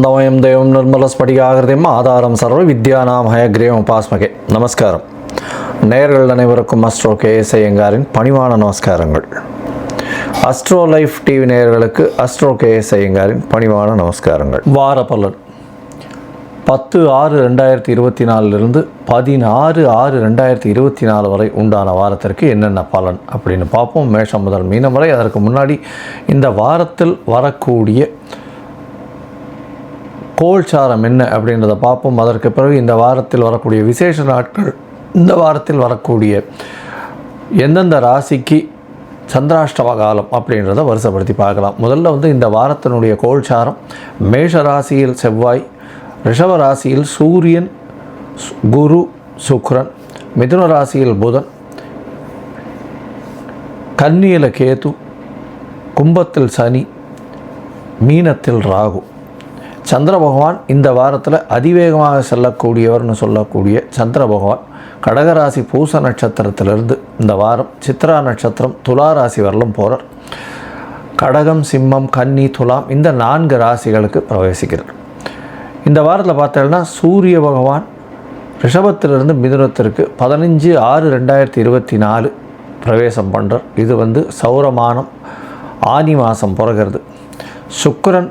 ఆనందమయం దేవం నిర్మల ஸ்படிகாகிருதியும் ஆதாரம் சர்வ வித்யானாம் ஹயக்ரீவம் உபாஸ்மகே நமஸ்காரம் நேயர்கள் அனைவருக்கும் அஸ்ட்ரோ கே எஸ் பணிவான நமஸ்காரங்கள் அஸ்ட்ரோ லைஃப் டிவி நேயர்களுக்கு அஸ்ட்ரோ கே எஸ் பணிவான நமஸ்காரங்கள் வார பலன் பத்து ஆறு ரெண்டாயிரத்தி இருபத்தி நாலுலேருந்து பதினாறு ஆறு ரெண்டாயிரத்தி இருபத்தி நாலு வரை உண்டான வாரத்திற்கு என்னென்ன பலன் அப்படின்னு பார்ப்போம். மேஷம் முதல் மீனம் வரை அதற்கு முன்னாடி இந்த வாரத்தில் வரக்கூடிய கோல்சாரம் என்ன அப்படின்றத பார்ப்போம். அதற்கு பிறகு இந்த வாரத்தில் வரக்கூடிய விசேஷ நாட்கள் இந்த வாரத்தில் வரக்கூடிய எந்தெந்த ராசிக்கு சந்திராஷ்டம காலம் அப்படின்றத வருஷப்படுத்தி பார்க்கலாம். முதல்ல வந்து இந்த வாரத்தினுடைய கோல்சாரம் மேஷ ராசியில் செவ்வாய் ரிஷப ராசியில் சூரியன் குரு சுக்ரன் மிதுன ராசியில் புதன் கன்னியில் கேது கும்பத்தில் சனி மீனத்தில் ராகு. சந்திர பகவான் இந்த வாரத்தில் அதிவேகமாக செல்லக்கூடியவர்னு சொல்லக்கூடிய சந்திர பகவான் கடகராசி பூச நட்சத்திரத்திலிருந்து இந்த வாரம் சித்ரா நட்சத்திரம் துலா ராசி வரலும் போகிறார் கடகம் சிம்மம் கன்னி துலாம் இந்த நான்கு ராசிகளுக்கு பிரவேசிக்கிறார். இந்த வாரத்தில் பார்த்தோம்னா சூரிய பகவான் ரிஷபத்திலிருந்து மிதுனத்திற்கு பதினஞ்சு ஆறு ரெண்டாயிரத்தி இருபத்தி நாலு பிரவேசம் பண்ணுறார் இது வந்து சௌரமானம் ஆனி மாதம் பிறகிறது. சுக்கரன்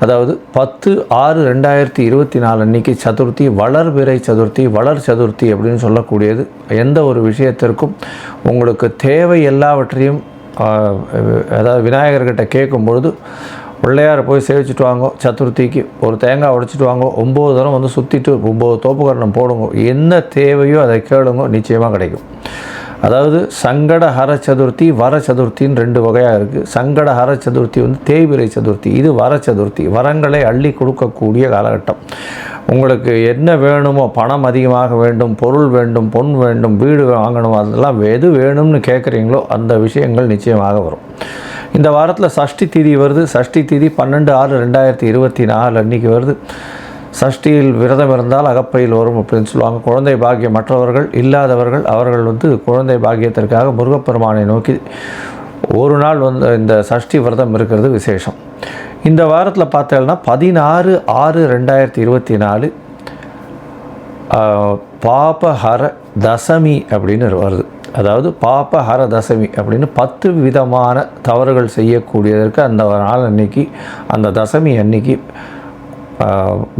அதாவது பத்து ஆறு ரெண்டாயிரத்தி இருபத்தி நாலு அன்னைக்கு சதுர்த்தி வளர்பிறை சதுர்த்தி வளர் சதுர்த்தி அப்படின்னு சொல்லக்கூடியது எந்த ஒரு விஷயத்திற்கும் உங்களுக்கு தேவை எல்லாவற்றையும் அதாவது விநாயகர்கிட்ட கேட்கும் பொழுது பிள்ளையாரை போய் சேவிச்சுட்டு வாங்கோ சதுர்த்திக்கு ஒரு தேங்காய் உடைச்சிட்டு வாங்கோ ஒம்பது தரம் வந்து சுற்றிட்டு ஒம்பது தோப்புக்கரணம் போடுங்க என்ன தேவையோ அதை கேளுங்க நிச்சயமாக கிடைக்கும். அதாவது சங்கட ஹர சதுர்த்தி வர சதுர்த்தின்னு ரெண்டு வகையாக இருக்குது சங்கட ஹர சதுர்த்தி வந்து தேய்பிரை சதுர்த்தி. இது வர சதுர்த்தி. வரங்களை அள்ளி கொடுக்கக்கூடிய காலகட்டம். உங்களுக்கு என்ன வேணுமோ பணம் அதிகமாக வேண்டும் பொருள் வேண்டும் பொன் வேண்டும் வீடு வாங்கணும் அதெல்லாம் எது வேணும்னு கேட்குறீங்களோ அந்த விஷயங்கள் நிச்சயமாக வரும். இந்த வாரத்தில் சஷ்டி திதி வருது. சஷ்டி திதி பன்னெண்டு ஆறு ரெண்டாயிரத்தி இருபத்தி நாலு அன்னைக்கு வருது. சஷ்டியில் விரதம் இருந்தால் அகப்பையில் வரும் அப்படின்னு சொல்லுவாங்க. குழந்தை பாக்கியம் மற்றவர்கள் இல்லாதவர்கள் அவர்கள் வந்து குழந்தை பாக்கியத்திற்காக முருகப்பெருமானை நோக்கி ஒரு நாள் வந்து இந்த சஷ்டி விரதம் இருக்கிறது விசேஷம். இந்த வாரத்தில் பார்த்தேன்னா பதினாறு ஆறு ரெண்டாயிரத்தி இருபத்தி நாலு பாபஹர தசமி அப்படின்னு வருது. அதாவது பாபஹர தசமி அப்படின்னு பத்து விதமான தவறுகள் செய்யக்கூடியதற்கு அந்த நாள் அன்னைக்கு அந்த தசமி அன்னைக்கு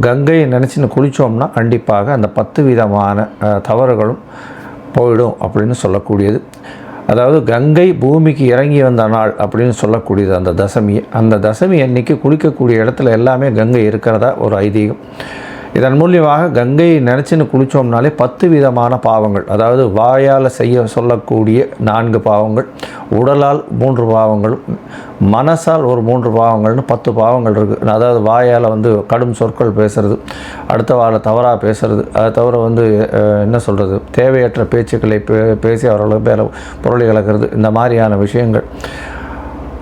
கங்கையை நினச்சின்னு குளித்தோம்னா கண்டிப்பாக அந்த பத்து விதமான தவறுகளும் போயிடும் அப்படின்னு சொல்லக்கூடியது. அதாவது கங்கை பூமிக்கு இறங்கி வந்த நாள் அப்படின்னு சொல்லக்கூடியது அந்த தசமியை அந்த தசமி அன்னைக்கு குளிக்கக்கூடிய இடத்துல எல்லாமே கங்கை இருக்கிறதா ஒரு ஐதீகம். இதன் மூலியமாக கங்கையை நினச்சின்னு குளித்தோம்னாலே பத்து விதமான பாவங்கள். அதாவது வாயால் செய்ய சொல்லக்கூடிய நான்கு பாவங்கள் உடலால் மூன்று பாவங்களும் மனசால் ஒரு மூன்று பாவங்கள்னு பத்து பாவங்கள் இருக்குது அதாவது வாயால் வந்து கடும் சொற்கள் பேசுறது அடுத்த வார தவறாக பேசுறது. அதை தவிர வந்து என்ன சொல்கிறது தேவையற்ற பேச்சுக்களை பே பேசி அவர்களுக்கு பேர பொருளை கலக்கிறது இந்த மாதிரியான விஷயங்கள்.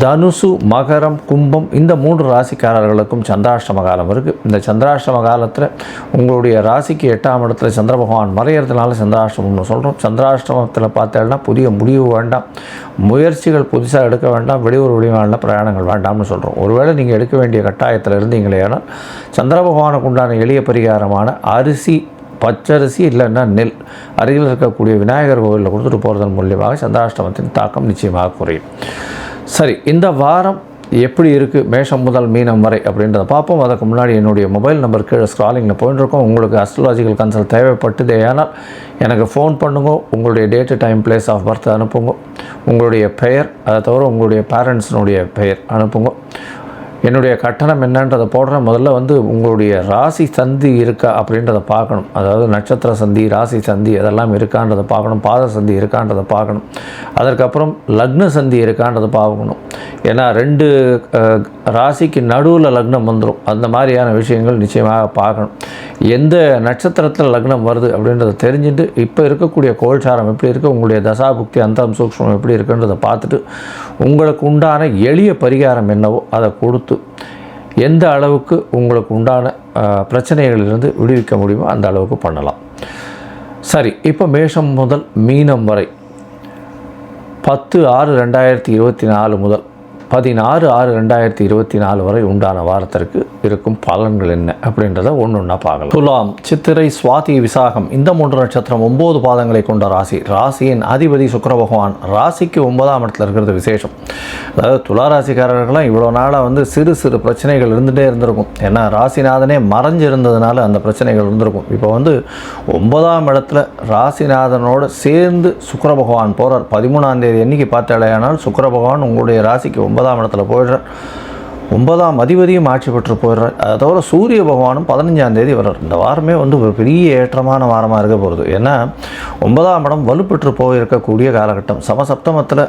தனுசு மகரம் கும்பம் இந்த மூன்று ராசிக்காரர்களுக்கும் சந்திராஷ்டம காலம் இருக்குது இந்த சந்திராஷ்டம காலத்தில் உங்களுடைய ராசிக்கு எட்டாம் இடத்துல சந்திர பகவான் மறையிறதுனால சந்திராஷ்டமம்னு சொல்கிறோம் சந்திராஷ்டமத்தில் பார்த்தேன்னா புதிய முடிவு வேண்டாம். முயற்சிகள் புதுசாக எடுக்க வேண்டாம். வெளியூர் வெளிமாநில பிரயாணங்கள் வேண்டாம்னு சொல்கிறோம் ஒருவேளை நீங்கள் எடுக்க வேண்டிய கட்டாயத்தில் இருந்தீங்களே ஆனால் சந்திர பகவானுக்கு உண்டான எளிய பரிகாரமான அரிசி பச்சரிசி இல்லைன்னா நெல். அருகில் இருக்கக்கூடிய விநாயகர் கோவிலில் கொடுத்துட்டு போகிறதன் மூலியமாக சந்திராஷ்டமத்தின் தாக்கம் நிச்சயமாக குறையும். சரி இந்த வாரம் எப்படி இருக்குது மேஷம் முதல் மீனம் வரை அப்படின்றத பார்ப்போம். அதுக்கு முன்னாடி என்னுடைய மொபைல் நம்பர் கீழே ஸ்க்ராலிங்கில் போயிட்டுருக்கோம் உங்களுக்கு அஸ்ட்ராலஜிக்கல் கன்சல்ட் தேவைப்பட்டது ஆனால் எனக்கு ஃபோன் பண்ணுங்க. உங்களுடைய date time place of birth அனுப்புங்க. உங்களுடைய பெயர் அதை தவிர உங்களுடைய பேரண்ட்ஸினுடைய பெயர் அனுப்புங்க. என்னுடைய கட்டணம் என்னன்றதை போடுறேன் முதல்ல வந்து உங்களுடைய ராசி சந்தி இருக்கா அப்படின்றத பார்க்கணும். அதாவது நட்சத்திர சந்தி ராசி சந்தி அதெல்லாம் இருக்கான்றதை பார்க்கணும். பாத சந்தி இருக்கான்றதை பார்க்கணும். அதற்கப்புறம் லக்ன சந்தி இருக்கான்றதை பார்க்கணும். ஏன்னா ரெண்டு ராசிக்கு நடுவில் லக்னம் வந்துடும் அந்த மாதிரியான விஷயங்கள் நிச்சயமாக பார்க்கணும். எந்த நட்சத்திரத்தில் லக்னம் வருது அப்படின்றத தெரிஞ்சுட்டு இப்போ இருக்கக்கூடிய கோல்சாரம் எப்படி இருக்குது உங்களுடைய தசாபுக்தி அந்தரம் சூக்ஷ்மம் எப்படி இருக்குன்றதை பார்த்துட்டு உங்களுக்கு உண்டான எளிய பரிகாரம் என்னவோ அதை கொடுத்து எந்த அளவுக்கு உங்களுக்கு உண்டான பிரச்சனைகளிலிருந்து விடுவிக்க முடியுமோ அந்த அளவுக்கு பண்ணலாம். சரி இப்போ மேஷம் முதல் மீனம் வரை பத்து ஆறு ரெண்டாயிரத்தி இருபத்தி நாலு முதல் பதினாறு ஆறு ரெண்டாயிரத்தி இருபத்தி நாலு வரை உண்டான வாரத்திற்கு இருக்கும் பலன்கள் என்ன அப்படின்றத ஒன்று ஒன்றா பார்க்கலாம். துலாம் சித்திரை சுவாதி விசாகம். இந்த மூன்று நட்சத்திரம் ஒம்பது பாதங்களை கொண்ட ராசி. ராசியின் அதிபதி சுக்கர பகவான் ராசிக்கு ஒன்பதாம் இடத்துல இருக்கிறது விசேஷம். அதாவது துலா ராசிக்காரர்கள்லாம் இவ்வளோ நாளாக வந்து சிறு சிறு பிரச்சனைகள் இருந்துகிட்டே இருந்திருக்கும். ஏன்னா ராசிநாதனே மறைஞ்சிருந்ததுனால அந்த பிரச்சனைகள் இருந்திருக்கும். இப்போ வந்து ஒன்பதாம் இடத்துல ராசிநாதனோடு சேர்ந்து சுக்கர பகவான் போகிறார் பதிமூணாம் தேதி என்னைக்கு பார்த்தாலேயானால் சுக்கர பகவான் உங்களுடைய ராசிக்கு ஒன்பதாம் ஒன்பதாம் இடத்துல போயிடுறார். ஒன்பதாம் அதிபதியும் ஆட்சி பெற்று போயிடுறார். அதை தவிர சூரிய பகவானும் பதினஞ்சாம் தேதி வர்றார். இந்த வாரமே வந்து ஒரு பெரிய ஏற்றமான வாரமாக இருக்க போகிறது ஏன்னா ஒன்பதாம் இடம் வலுப்பெற்று போயிருக்கக்கூடிய காலகட்டம். சமசப்தமத்தில்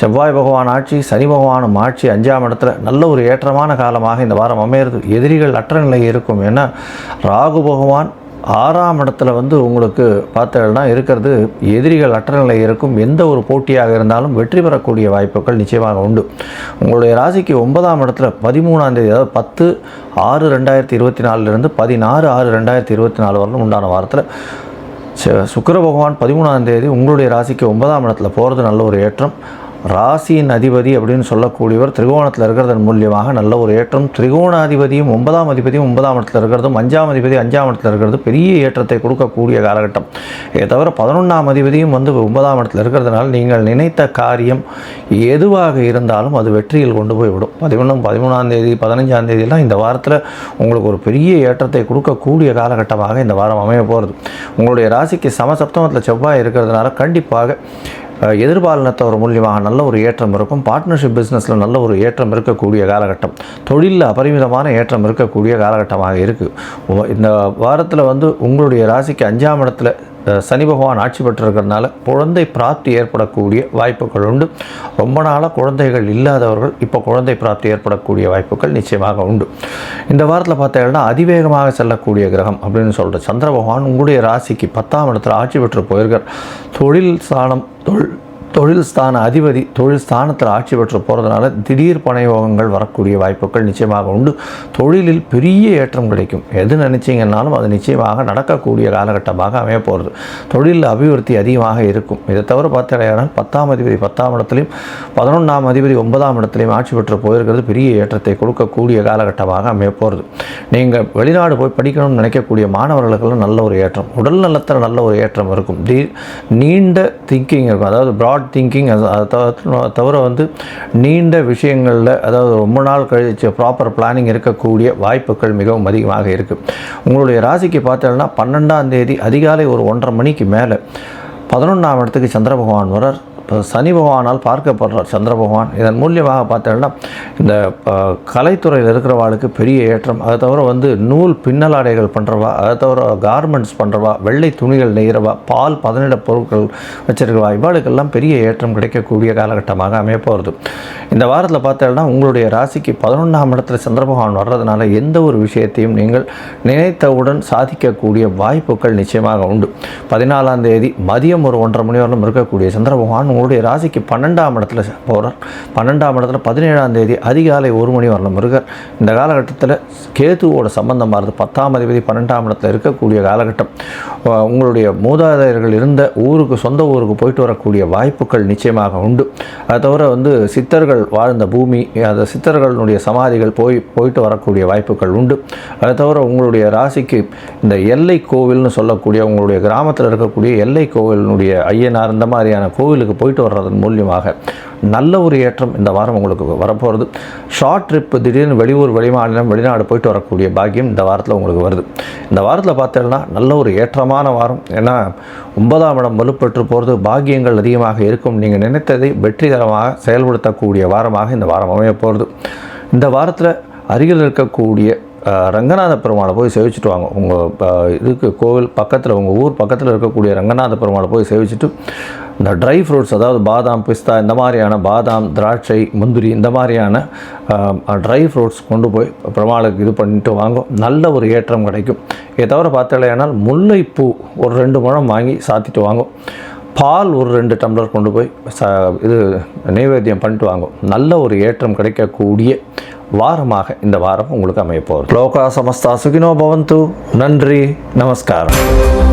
செவ்வாய் பகவான் ஆட்சி சனி பகவானும் ஆட்சி அஞ்சாம் இடத்துல நல்ல ஒரு ஏற்றமான காலமாக இந்த வாரம் அமையிறது. எதிரிகள் அற்ற நிலை இருக்கும். ஏன்னா ராகு பகவான் ஆறாம் இடத்துல வந்து உங்களுக்கு பார்த்தீங்கன்னா இருக்கிறது எதிரிகள் அற்ற நிலை இருக்கும். எந்த ஒரு போட்டியாக இருந்தாலும் வெற்றி பெறக்கூடிய வாய்ப்புகள் நிச்சயமாக உண்டு. உங்களுடைய ராசிக்கு ஒன்பதாம் இடத்துல பதிமூணாம் தேதி அதாவது பத்து ஆறு ரெண்டாயிரத்தி இருபத்தி நாலுலேருந்து பதினாறு ஆறு ரெண்டாயிரத்தி இருபத்தி நாலு வரலும் உண்டான வாரத்தில் ச- பகவான் பதிமூணாம் தேதி உங்களுடைய ராசிக்கு ஒன்பதாம் இடத்துல போகிறது நல்ல ஒரு ஏற்றம். ராசியின் அதிபதி அப்படின்னு சொல்லக்கூடியவர் திரிகோணத்தில் இருக்கிறதன் மூலியமாக நல்ல ஒரு ஏற்றம். திரிகோணாதிபதியும் ஒன்பதாம் அதிபதியும் ஒன்பதாம் இடத்துல இருக்கிறதும் அஞ்சாம் அதிபதி அஞ்சாம் இடத்துல இருக்கிறது பெரிய ஏற்றத்தை கொடுக்கக்கூடிய காலகட்டம். இதை தவிர பதினொன்றாம் அதிபதியும் வந்து ஒன்பதாம் இடத்துல இருக்கிறதுனால நீங்கள் நினைத்த காரியம் எதுவாக இருந்தாலும் அது வெற்றியில் கொண்டு போய் விடும் பதிமூணு பதிமூணாம் தேதி பதினஞ்சாம் தேதியெல்லாம் இந்த வாரத்தில் உங்களுக்கு ஒரு பெரிய ஏற்றத்தை கொடுக்கக்கூடிய காலகட்டமாக இந்த வாரம் அமைய போகிறது உங்களுடைய ராசிக்கு சமசப்தமத்தில் செவ்வாய் இருக்கிறதுனால கண்டிப்பாக எதிர்பாலினத்தவர் மூலியமாக நல்ல ஒரு ஏற்றம் இருக்கும். பார்ட்னர்ஷிப் பிஸ்னஸில் நல்ல ஒரு ஏற்றம் இருக்கக்கூடிய காலகட்டம். தொழிலில் அபரிமிதமான ஏற்றம் இருக்கக்கூடிய காலகட்டமாக இருக்குது இந்த வாரத்தில் வந்து உங்களுடைய ராசிக்கு அஞ்சாம் இடத்துல சனி பகவான் ஆட்சி பெற்றிருக்கிறதுனால குழந்தை பிராப்தி ஏற்படக்கூடிய வாய்ப்புகள் உண்டு. ரொம்ப நாளாக குழந்தைகள் இல்லாதவர்கள் இப்போ குழந்தை பிராப்தி ஏற்படக்கூடிய வாய்ப்புகள் நிச்சயமாக உண்டு. இந்த வாரத்தில் பார்த்தீங்கன்னா அதிவேகமாக செல்லக்கூடிய கிரகம் அப்படின்னு சொல்கிற சந்திர பகவான் உங்களுடைய ராசிக்கு பத்தாம் இடத்துல ஆட்சி பெற்று போயிருக்கார். தொழில் ஸ்தானம் தொழில் தொழில் ஸ்தான அதிபதி தொழில் ஸ்தானத்தில் ஆட்சி பெற்று போகிறதுனால திடீர் பணயோகங்கள் வரக்கூடிய வாய்ப்புகள் நிச்சயமாக உண்டு. தொழிலில் பெரிய ஏற்றம் கிடைக்கும். எது நினச்சிங்கன்னாலும் அது நிச்சயமாக நடக்கக்கூடிய காலகட்டமாக அமைய போகிறது தொழிலில் அபிவிருத்தி அதிகமாக இருக்கும். இதை தவிர பார்த்தீங்கன்னா பத்தாம் அதிபதி பத்தாம் இடத்துலையும் பதினொன்றாம் அதிபதி ஒன்பதாம் இடத்துலையும் ஆட்சி பெற்று போயிருக்கிறது. பெரிய ஏற்றத்தை கொடுக்கக்கூடிய காலகட்டமாக அமைய போகிறது நீங்கள் வெளிநாடு போய் படிக்கணும்னு நினைக்கக்கூடிய மாணவர்களுக்கெல்லாம் நல்ல ஒரு ஏற்றம். உடல் நலத்தில் நல்ல ஒரு ஏற்றம் இருக்கும். நீண்ட திங்கிங் இருக்கும். அதாவது ப்ராட் திங்கிங் தவிர- வந்து நீண்ட விஷயங்களில் அதாவது ரொம்ப நாள் கழிச்சு ப்ராப்பர் பிளானிங் இருக்கக்கூடிய வாய்ப்புகள் மிகவும் அதிகமாக இருக்குது உங்களுடைய ராசிக்கு பார்த்தோம்னா பன்னெண்டாம் தேதி அதிகாலை ஒரு ஒன்றரை மணிக்கு மேலே பதினொன்றாம் இடத்துக்கு சந்திர பகவான் வரார் சனி பகவானால் பார்க்கப்படுறார். சந்திர பகவான். இதன் மூலியமாக பார்த்தோம்னா இந்த கலைத்துறையில் இருக்கிறவாளுக்கு பெரிய ஏற்றம். அதை தவிர வந்து நூல் பின்னலாடைகள் பண்ணுறவா அதை தவிர கார்மெண்ட்ஸ் பண்ணுறவா வெள்ளை துணிகள் நெய்கிறவா பால் பதனிட பொருட்கள் வச்சிருக்கவா இவாளுக்கெல்லாம் பெரிய ஏற்றம் கிடைக்கக்கூடிய காலகட்டமாக அமைய போகிறது இந்த வாரத்தில் பார்த்தோம்னா உங்களுடைய ராசிக்கு பதினொன்றாம் இடத்துல சந்திர பகவான் வர்றதுனால எந்த ஒரு விஷயத்தையும் நீங்கள் நினைத்தவுடன் சாதிக்கக்கூடிய வாய்ப்புகள் நிச்சயமாக உண்டு. பதினாலாம் தேதி மதியம் ஒரு ஒன்றரை மணி வரலும் இருக்கக்கூடிய சந்திர பகவான் உங்களுடைய ராசிக்கு பன்னெண்டாம் இடத்துல போகிறார் பன்னெண்டாம் இடத்துல பதினேழாம் தேதி அதிகாலை ஒரு மணி வரலும் முருகர். இந்த காலகட்டத்தில் கேதுவோட சம்பந்தமாக மாறுது. பத்தாம் அதிபதி பன்னெண்டாம் இடத்துல இருக்கக்கூடிய காலகட்டம். உங்களுடைய மூதாதையர்கள் இருந்த ஊருக்கு சொந்த ஊருக்கு போயிட்டு வரக்கூடிய வாய்ப்புகள் நிச்சயமாக உண்டு. அதை தவிர வந்து சித்தர்கள் வாழ்ந்த பூமி அந்த சித்தர்களுடைய சமாதிகள் போய் போயிட்டு வரக்கூடிய வாய்ப்புகள் உண்டு. அதை தவிர உங்களுடைய ராசிக்கு இந்த எல்லை கோவில்னு சொல்லக்கூடிய உங்களுடைய கிராமத்தில் இருக்கக்கூடிய எல்லை கோவிலினுடைய ஐயனார் இந்த மாதிரியான கோவிலுக்கு போயிட்டு வர்றதன் மூலியமாக நல்ல ஒரு ஏற்றம் இந்த வாரம் உங்களுக்கு வரப்போகிறது ஷார்ட் ட்ரிப்பு திடீர்னு வெளியூர் வெளிமாநிலம் வெளிநாடு போயிட்டு வரக்கூடிய பாக்கியம் இந்த வாரத்தில் உங்களுக்கு வருது. இந்த வாரத்தில் பார்த்தீங்கன்னா நல்ல ஒரு ஏற்றமான வாரம். ஏன்னா ஒன்பதாம் இடம் வலுப்பெற்று போகிறது பாக்கியங்கள் அதிகமாக இருக்கும். நீங்கள் நினைத்ததை வெற்றிகரமாக செயல்படுத்தக்கூடிய வாரமாக இந்த வாரம் அமைய போகிறது இந்த வாரத்தில் அருகில் இருக்கக்கூடிய ரங்கநாத பெருமாளை போய் சேவிச்சுட்டு வாங்க. உங்கள் இதுக்கு கோவில் பக்கத்தில் உங்கள் ஊர் பக்கத்தில் இருக்கக்கூடிய ரங்கநாத பெருமாளை போய் சேவிச்சுட்டு இந்த ட்ரை ஃப்ரூட்ஸ் அதாவது பாதாம் பிஸ்தா இந்த மாதிரியான பாதாம் திராட்சை முந்திரி இந்த மாதிரியான ட்ரை ஃப்ரூட்ஸ் கொண்டு போய் பெருமாளுக்கு இது பண்ணிட்டு வாங்கும் நல்ல ஒரு ஏற்றம் கிடைக்கும். இதை தவிர பார்த்தலையானால் முல்லைப்பூ ஒரு ரெண்டு முழம் வாங்கி சாத்திட்டு வாங்கும் பால் ஒரு ரெண்டு டம்ளர் கொண்டு போய் ச இது நைவேத்தியம் பண்ணிட்டு வாங்கும் நல்ல ஒரு ஏற்றம் கிடைக்கக்கூடிய வாரமாக இந்த வாரம் உங்களுக்கு அமைய லோகா சமஸ்தா சுகினோ பவந்து. நன்றி நமஸ்காரம்.